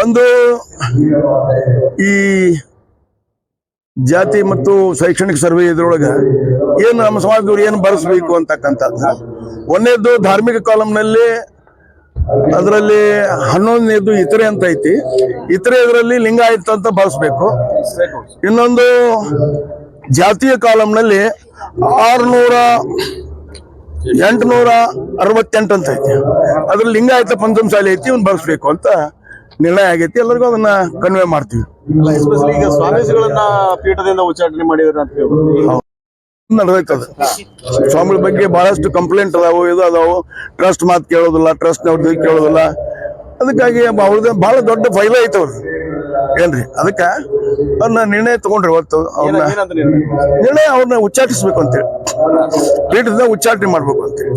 ಒಂದು ಈ ಜಾತಿ ಮತ್ತು ಶೈಕ್ಷಣಿಕ ಸರ್ವೆ ಇದ್ರೊಳಗೆ ಏನು ನಮ್ಮ ಸಮಾಜದವ್ರು ಏನು ಬರೆಸ್ಬೇಕು ಅಂತಕ್ಕಂಥದ್ದು. ಒಂದನೇದ್ದು ಧಾರ್ಮಿಕ ಕಾಲಂನಲ್ಲಿ ಅದರಲ್ಲಿ ಹನ್ನೊಂದನೇದು ಇತರೆ ಅಂತ ಐತಿ. ಇತರೆ ಇದರಲ್ಲಿ ಲಿಂಗಾಯತ ಅಂತ ಬಳಸ್ಬೇಕು ಇನ್ನೊಂದು ಜಾತಿಯ ಕಾಲಂನಲ್ಲಿ ಆರುನೂರ ಎಂಟುನೂರ ಅರವತ್ತೆಂಟು ಅಂತ ಐತಿ. ಅದ್ರಲ್ಲಿ ಲಿಂಗಾಯತ ಶಾಲೆ ಐತಿ ಇವ್ನು ಬಳಸ್ಬೇಕು ಅಂತ ನಿರ್ಣಯ ಆಗೈತಿ. ಎಲ್ಲರಿಗೂ ಅದನ್ನ ಕನ್ವೆ ಮಾಡ್ತೀವಿ. ಈಗ ಸ್ವಾಮೀಜಿಗಳನ್ನ ಪೀಠದಿಂದ ಉಚ್ಚಾಟನೆ ಮಾಡಿದ್ರು ನಡೆದೈತದ. ಸ್ವಾಮಿಗಳ ಬಗ್ಗೆ ಬಹಳಷ್ಟು ಕಂಪ್ಲೇಂಟ್ ಅದಾವು ಇದು ಅದಾವು. ಟ್ರಸ್ಟ್ ಮಾತು ಕೇಳೋದಿಲ್ಲ ಟ್ರಸ್ಟ್ ನವ್ರದ್ದು ಕೇಳೋದಿಲ್ಲ. ಅದಕ್ಕಾಗಿ ಅವ್ರದ್ದು ಬಹಳ ದೊಡ್ಡ ಫೈಲ ಐತೆ ಅವ್ರದ್ದು ಏನ್ರಿ ಅದಕ್ಕ ಅವ್ರನ್ನ ನಿರ್ಣಯ ತಗೊಂಡ್ರಿ ಇವತ್ತು ಅವ್ರನ್ನ ನಿರ್ಣಯ? ಅವ್ರನ್ನ ಉಚ್ಚಾಟಿಸ್ಬೇಕು ಅಂತೇಳಿ ಪೀಠದಿಂದ ಉಚ್ಚಾಟನೆ ಮಾಡ್ಬೇಕು ಅಂತೇಳಿ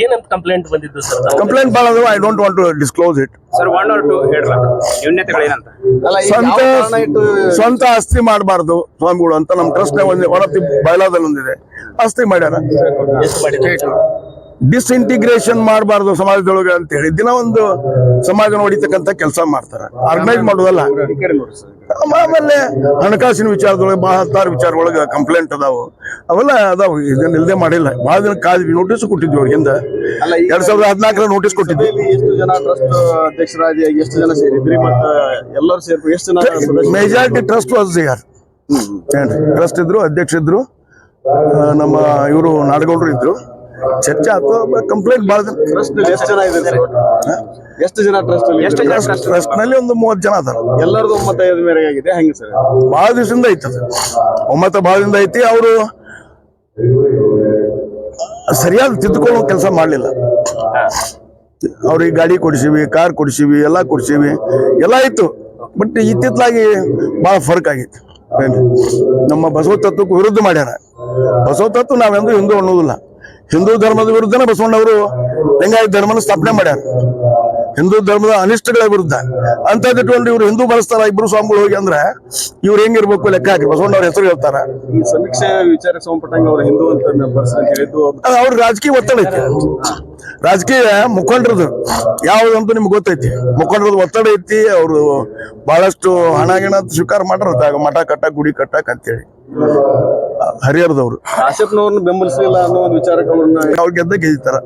ಏನಂತ ಕಂಪ್ಲೇಂಟ್ ಬಂದಿದ್ದು ಸರ್ ಕಂಪ್ಲೇಂಟ್ ಭಾಳ ಅದಾವ I don't want to disclose it sir one or two ಹೇಳ್ರಲ್ಲ ನ್ಯೂನ್ಯತೆಗಳೇನಂತ ಅಲ್ಲ ಈಗ ಸ್ವಂತ ಸ್ವಂತ ಆಸ್ತಿ ಮಾಡಬಾರ್ದು ಸ್ವಾಮಿಗಳು ಅಂತ ನಮ್ಮ ಟ್ರಸ್ಟ್ ಒಂದು ಹೊರತಿ ಬಯಲಾದಲ್ಲಿ ಒಂದಿದೆ. ಆಸ್ತಿ ಮಾಡ್ಯಾರ. ಮಾಡಿದ್ರು? ಡಿಸ್ಇಂಟಿಗ್ರೇಷನ್ ಮಾಡಬಾರ್ದು ಸಮಾಜದೊಳಗೆ ಅಂತ ಹೇಳಿ. ದಿನ ಒಂದು ಸಮಾಜ ನೋಡಿತಕ್ಕಂತ ಕೆಲಸ ಮಾಡ್ತಾರೆ. ಆರ್ಗನೈಸ್ ಮಾಡೋದಲ್ಲ. ಆಮೇಲೆ ಹಣಕಾಸಿನ ವಿಚಾರದೊಳಗೆ ಬಹಳ ಹತ್ತಾರು ವಿಚಾರಗಳೊಳಗೆ ಕಂಪ್ಲೇಂಟ್ ಅದಾವು. ಅವೆಲ್ಲ ಅದಾವ. ಇದನ್ನ ಇಲ್ಲದೆ ಮಾಡಿಲ್ಲ. ಬಹಳ ದಿನ ಕಾದ್ವಿ ನೋಟಿಸ್ ಕೊಟ್ಟಿದ್ವಿ ಅವ್ರಿಗಿಂದ ಎರಡ್ ಸಾವಿರದ ಹದಿನಾಲ್ಕರ ನೋಟಿಸ್ ಕೊಟ್ಟಿದ್ವಿ. ಎಷ್ಟು ಜನ ಟ್ರಸ್ಟ್ ಅಧ್ಯಕ್ಷರಾಗಿ ಎಷ್ಟು ಜನ ಸೇರಿದ್ರಿ? ಮತ್ತ ಎಲ್ಲರೂ ಸೇರಿ ಎಷ್ಟು ಜನ? ಮೆಜಾರಿಟಿ ಟ್ರಸ್ಟ್ ವಾಸ್ ಯಾರ್ ಟ್ರಸ್ಟ್ ಇದ್ರು ಅಧ್ಯಕ್ಷ ಇದ್ರು ನಮ್ಮ ಇವರು ನಾಡಗೌಡರು ಇದ್ರು. ಚರ್ಚೆ ಆಯ್ತು ಕಂಪ್ಲೇಂಟ್ ಭಾಳ ಜನ ಟ್ರಸ್ಟ್ ಎಷ್ಟು ಜನ ಇದೆ ಎಷ್ಟು ಜನ ಟ್ರಸ್ಟ್ ಎಷ್ಟು ಜನ ಟ್ರಸ್ಟ್ನಲ್ಲಿ ಒಂದು ಮೂವತ್ತು ಜನ ಅದಾರ. ಎಲ್ಲರದು ಒಮ್ಮತ ಐದು ಮೇರೆಗೆ ಆಗಿದೆ ಹೆಂಗೆ ಸರ್? ಬಹಳ ದಿವಸದಿಂದ ಐತಿ ಅದು. ಒಮ್ಮತ ಬಹಳ ದಿನ ಐತಿ ಅವರು ಸರಿಯಾದ ತಿದ್ದುಕೊಳ್ಳೋ ಕೆಲಸ ಮಾಡಲಿಲ್ಲ. ಅವ್ರಿಗೆ ಗಾಡಿ ಕೊಡಿಸಿವಿ ಕಾರ್ ಕೊಡಿಸಿವಿ ಎಲ್ಲ ಕೊಡಿಸಿವಿ ಎಲ್ಲ ಇತ್ತು ಬಟ್ ಇತ್ತಿತ್ತಲಾಗಿ ಭಾಳ ಫರ್ಕ್ ಆಗಿತ್ತು. ನಮ್ಮ ಬಸವ ತತ್ವಕ್ಕೆ ವಿರುದ್ಧ ಮಾಡ್ಯಾರ. ಬಸವ ತತ್ವ ನಾವೆಂದು ಹಿಂದೂ ಅನ್ನೋದಿಲ್ಲ. ಹಿಂದೂ ಧರ್ಮದ ವಿರುದ್ಧನೇ ಬಸವಣ್ಣವರು ಲಿಂಗಾಯತ ಧರ್ಮನ ಸ್ಥಾಪನೆ ಮಾಡ್ಯಾರ. ಹಿಂದೂ ಧರ್ಮದ ಅನಿಷ್ಟಗಳ ವಿರುದ್ಧ. ಅಂತ ಇಟ್ಕೊಂಡು ಇವ್ರು ಹಿಂದೂ ಬಳಸ್ತಾರ ಇಬ್ರು ಸ್ವಾಮಿಗಳು ಹೋಗಿ ಅಂದ್ರೆ ಇವ್ರು ಹೆಂಗಿರ್ಬೇಕು ಲೆಕ್ಕ ಹಾಕಿ. ಬಸವಣ್ಣವ್ರ ಹೆಸರು ಹೇಳ್ತಾರ. ಸಮೀಕ್ಷೆ ವಿಚಾರಕ್ಕೆ ಸಂಬಂಧಪಟ್ಟಂಗೆ ಅವರು ಹಿಂದೂ ಅಂತ ಮೆಂಬರ್ಸ್ ಹೇಳಿದ್ದು ಅದು ಅವ್ರ ರಾಜಕೀಯ ಒತ್ತಡ ಐತಿ. ರಾಜಕೀಯ ಮುಖಂಡರದು ಯಾವ್ದಂತೂ ನಿಮ್ಗೆ ಗೊತ್ತೈತಿ. ಮುಖಂಡರದ್ದು ಒತ್ತಡ ಐತಿ ಅವರು ಬಹಳಷ್ಟು ಹಣ ಗಿಣ ಸ್ವೀಕಾರ ಮಾಡ್ರ ಮಠ ಕಟ್ಟ ಗುಡಿ ಕಟ್ಟಕ್ ಅಂತೇಳಿ. ಹರಿಹರದವ್ರು. ಕಾಶ್ಯಪ್ನವ್ರನ್ನ ಬೆಂಬಲಿಸಲಿಲ್ಲ ಅನ್ನೋ ಒಂದು ವಿಚಾರಕ್ಕೆ ಅವ್ರನ್ನ ಅವ್ರು ಗೆದ್ದ ಗೆದ್ದಿತಾರ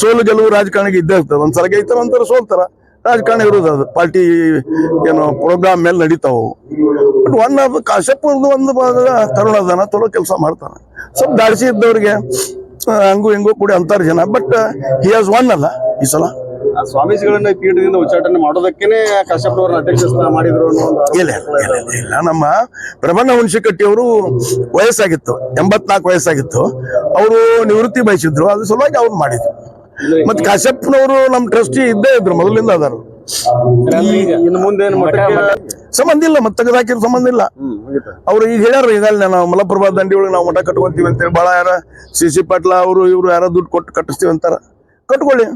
ಸೋಲು ಗೆಲುವು ರಾಜಕಾರಣಿಗೆ ಇದ್ದೇ ಇರ್ತದೆ. ಒಂದ್ಸಲ ಗೆಲ್ತಾರ ಒಂಥರ ಸೋಲ್ತಾರ. ರಾಜಕಾರಣ ಇರೋದು ಅದು. ಪಾರ್ಟಿ ಏನು ಪ್ರೋಗ್ರಾಮ್ ಮೇಲೆ ನಡೀತಾವು ಬಟ್ ಒನ್ ಅದು ಕಾಶ್ಯಪ್ ಒಂದು ಭಾಗ ತರುಣ ಅದನ್ನ ತೊಳೋ ಕೆಲಸ ಮಾಡ್ತಾನೆ. ಸ್ವಲ್ಪ ದಾಡಿಸಿ ಇದ್ದವ್ರಿಗೆ ಹಂಗು ಹಂಗೂ ಕೂಡ ಅಂತಾರ ಜನ. ಬಟ್ ಹಿ ಹಾಸ್ ಒನ್ ಅಲ್ಲ ಈ ಸಲ. ಸ್ವಾಮೀಜಿಗಳನ್ನ ಈ ಪೀಠದಿಂದ ಉಚ್ಚಾಟನೆ ಮಾಡೋದಕ್ಕೇನೆ ಕಾಶ್ಯಪ್ನವ್ರನ್ನ ಅಧ್ಯಕ್ಷ ಸ್ಥಾನ ಮಾಡಿದ್ರು ಅನ್ನೋ ಒಂದು ಆರೋಪ. ಇಲ್ಲ ಇಲ್ಲ, ಇಲ್ಲ, ಇಲ್ಲ, ಇಲ್ಲ. ನಮ್ಮ ಪ್ರಬಂಧ ಹುಣಸಿಕಟ್ಟಿ ಅವರು ವಯಸ್ಸಾಗಿತ್ತು ಎಂಬತ್ನಾಲ್ಕು ವಯಸ್ಸಾಗಿತ್ತು. ಅವರು ನಿವೃತ್ತಿ ಬಯಸಿದ್ರು ಅದ್ರ ಸಲುವಾಗಿ ಅವ್ರು ಮಾಡಿದ್ರು. ಮತ್ತೆ ಕಾಶ್ಯಪ್ನವರು ನಮ್ಮ ಟ್ರಸ್ಟಿ ಇದ್ದೇ ಇದ್ರು ಮೊದಲಿಂದ ಅದಾರು ಇನ್ನು ಮುಂದೆ ಏನು ಮಠಕ್ಕೆ ಸಂಬಂಧ ಇಲ್ಲ ಮತ್ತೆ ತೆಗೆದಾಕಿರೋ ಸಂಬಂಧ ಇಲ್ಲ. ಹ್ಮ್ ಮುಗೀತಾ. ಅವ್ರು ಈಗ ಹೇಳ್ಯಾರ ಈಗಲ್ಲ ನಾವು ಮಲಪ್ರಭಾ ದಂಡಿ ಒಳಗೆ ನಾವು ಮಠ ಕಟ್ಕೊಂತೀವಿ ಅಂತೇಳಿ ಭಾಳ ಯಾರ ಸಿ ಸಿ ಪಾಟ್ಲ ಅವರು ಇವರು ಯಾರ ದುಡ್ಡು ಕೊಟ್ಟು ಕಟ್ಟಿಸ್ತೀವಿ ಅಂತಾರ. ಕಟ್ಕೊಳ್ಳಿ.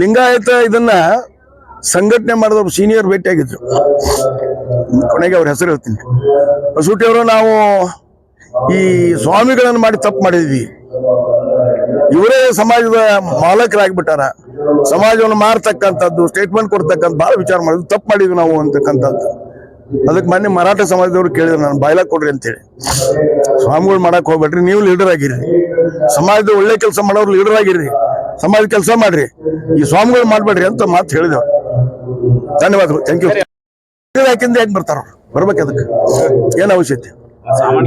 ಲಿಂಗಾಯತ ಇದನ್ನ ಸಂಘಟನೆ ಮಾಡಿದವ್ರು ಸೀನಿಯರ್ ಭೇಟಿ ಆಗಿದ್ರು ಕೊನೆಗೆ ಅವ್ರ ಹೆಸರು ಹೇಳ್ತೀನಿ. ಬಸೂಟಿ ಅವರು ನಾವು ಈ ಸ್ವಾಮಿಗಳನ್ನು ಮಾಡಿ ತಪ್ಪು ಮಾಡಿದ್ವಿ. ಇವರೇ ಸಮಾಜದ ಮಾಲಕರಾಗ್ಬಿಟ್ಟಾರ. ಸಮಾಜವನ್ನು ಮಾರತಕ್ಕಂಥದ್ದು ಸ್ಟೇಟ್ಮೆಂಟ್ ಕೊಡ್ತಕ್ಕಂಥ ಬಹಳ ವಿಚಾರ ಮಾಡಿದ್ವಿ. ತಪ್ಪು ಮಾಡಿದ್ವಿ ನಾವು ಅಂತಕ್ಕಂಥದ್ದು. ಅದಕ್ಕೆ ಮೊನ್ನೆ ಮರಾಠ ಸಮಾಜದವ್ರು ಕೇಳಿದ್ರು, ನಾನು ಬಾಯ್ಲ ಕೊಡ್ರಿ ಅಂತೇಳಿ. ಸ್ವಾಮಿಗಳು ಮಾಡಕ್ ಹೋಗ್ಬೇಡ್ರಿ, ನೀವು ಲೀಡರ್ ಆಗಿರಿ ಸಮಾಜದ ಒಳ್ಳೆ ಕೆಲಸ ಮಾಡೋರು ಲೀಡರ್ ಆಗಿರ್ರಿ. ಸಮಾಜ ಕೆಲಸ ಮಾಡ್ರಿ. ಈ ಸ್ವಾಮಿಗಳು ಮಾಡ್ಬೇಡ್ರಿ ಅಂತ ಮಾತು ಹೇಳಿದವ್ರು ಧನ್ಯವಾದಗಳು. ಥ್ಯಾಂಕ್ ಯು ಹಾಕಿಂದ ಹೆಂಗ್ ಬರ್ತಾರ ಬರ್ಬೇಕು ಅದಕ್ಕೆ. ಏನ್ ಅವಶ್ಯತೆ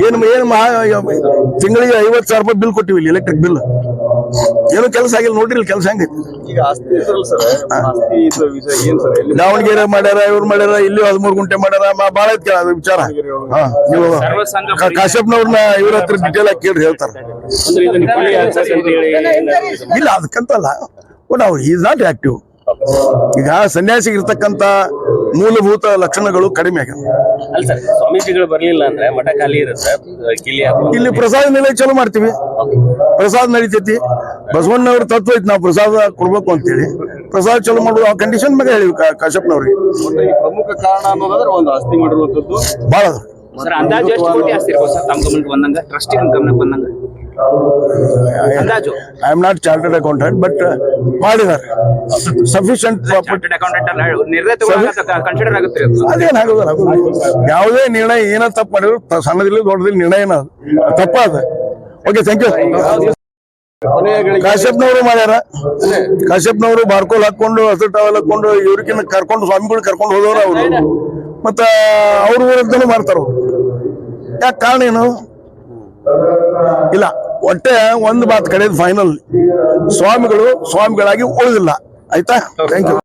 ಏನು ಏನು ತಿಂಗಳಿಗೆ ಐವತ್ತು ಸಾವಿರ ರೂಪಾಯಿ ಬಿಲ್ ಕೊಟ್ಟಿವಿ ಇಲ್ಲಿ ಎಲೆಕ್ಟ್ರಿಕ್ ಬಿಲ್ ಏನು ಕೆಲಸ ಆಗಿಲ್ಲ ನೋಡ್ರಿ ಕೆಲಸ ಹೆಂಗೈತಿ. ಈಗ ಆಸ್ತಿ ಇದ್ರಲ್ಲ ಸರ್ ಆಸ್ತಿ ಇದು ವಿಷಯ ಏನ್ ಸರ್ ಎಲ್ಲಿ ದಾವಣಗೆರೆ ಮಾಡ್ಯಾರ ಇವ್ರು ಮಾಡ್ಯಾರ ಇಲ್ಲಿ ಹದಿಮೂರು ಗುಂಟೆ ಮಾಡ್ಯಾರ ಬಹಳ ಬಾಳ ಐತಿ ಅದು ವಿಚಾರ. ಹಾ ನೀವು ಕಾಶ್ಯಪ್ನವ್ರನ್ನ ಇವ್ರ ಹತ್ರ ಡಿಟೇಲ್ ಆಗಿ ಕೇಳಿ ಹೇಳ್ತಾರ. ಇಲ್ಲ ಅದಕ್ಕಂತಲ್ಲ. ಅವ್ರು ಈಸ್ ನಾಟ್ ಆಕ್ಟಿವ್ ಈಗ ಸನ್ಯಾಸಿಗೆ ಇರ್ತಕ್ಕಂತ ಮೂಲಭೂತ ಲಕ್ಷಣಗಳು ಕಡಿಮೆ ಆಗ್ಯಾವ. ಅಲ್ಲ ಸರ್ ಸ್ವಾಮೀಜಿಗಳು ಬರ್ಲಿಲ್ಲ ಅಂದ್ರೆ ಮಠ ಖಾಲಿ ಇರುತ್ತೆ ಇಲ್ಲಿ ಪ್ರಸಾದ ನಿಲಯ ಚಲೋ ಮಾಡ್ತೀವಿ. ಪ್ರಸಾದ ನಡೀತೈತಿ. ಬಸವಣ್ಣವ್ರ ತತ್ವ ಐತಿ ನಾವು ಪ್ರಸಾದ ಕೊಡ್ಬೇಕು ಅಂತೇಳಿ. ಪ್ರಸಾದ ಚಲೋ ಮಾಡುದು ಆ ಕಂಡೀಷನ್ ಮೇಲೆ ಹೇಳಿ ಕಾ- ಕಾಶ್ಯಪ್ನವ್ರಿಗೆ ಈ ಪ್ರಮುಖ ಕಾರಣ ಅನ್ನೋದಾದ್ರೆ ಒಂದು ಆಸ್ತಿ ಮಾಡಿರುವಂತದ್ದು ಬಹಳ ಸರ್ ಅಂದಾಜು ಎಷ್ಟು ಕೋಟಿ ಆಸ್ತಿ ಇರ್ಬೋದು ಸರ್ ತಮ್ಮ ಗಮನಕ್ಕೆ ಬಂದಂಗ? ಟ್ರಸ್ಟಿ ಗಮನಕ್ಕೆ ಬಂದಂಗ? ಅಂದಾಜು? I am not chartered accountant but ಮಾಡಿದ್ದಾರೆ. ಸಫಿಶಿಯಂಟ್ ಚಾರ್ಟೆಡ್ ಅಕೌಂಟೆಂಟ್ ಅಲ್ಲ ಕನ್ಸಿಡರ್ ಆಗುತ್ತೆ ಅದು. ಅದೇನಾಗೋದಿಲ್ಲ ಯಾವುದೇ ನಿರ್ಣಯ ಏನ ತಪ್ಪು ಮಾಡಿದ್ರು ಸಣ್ಣದಿಲ್ಲ ದೊಡ್ಡದಿಲ್ಲ ನಿರ್ಣಯ ಏನದು ತಪ್ಪಾದ. ಓಕೆ ಥ್ಯಾಂಕ್ ಯು ಕಾಶ್ಯಪ್ನವರು ಮಾಡ್ಯಾರ. ಕಾಶ್ಯಪ್ನವರು ಬಾರ್ಕೋಲ್ ಹಾಕೊಂಡು ಹಸಿರು ಟಾವೆಲ್ ಹಾಕೊಂಡು ಇವ್ರಿಗಿನ್ನ ಕರ್ಕೊಂಡು ಸ್ವಾಮಿಗಳು ಕರ್ಕೊಂಡು ಹೋದವ್ರು ಅವರು. ಮತ್ತ ಅವ್ರ ಊರಂತಾನು ಮಾಡ್ತಾರ ಯಾಕ ಕಾರಣ ಏನು? ಇಲ್ಲ ಒಟ್ಟೆ ಒಂದು ಮಾತು ಕಡೆಯದು ಫೈನಲ್ ಸ್ವಾಮಿಗಳು ಸ್ವಾಮಿಗಳಾಗಿ ಉಳಿದಿಲ್ಲ. ಆಯ್ತಾ? Thank you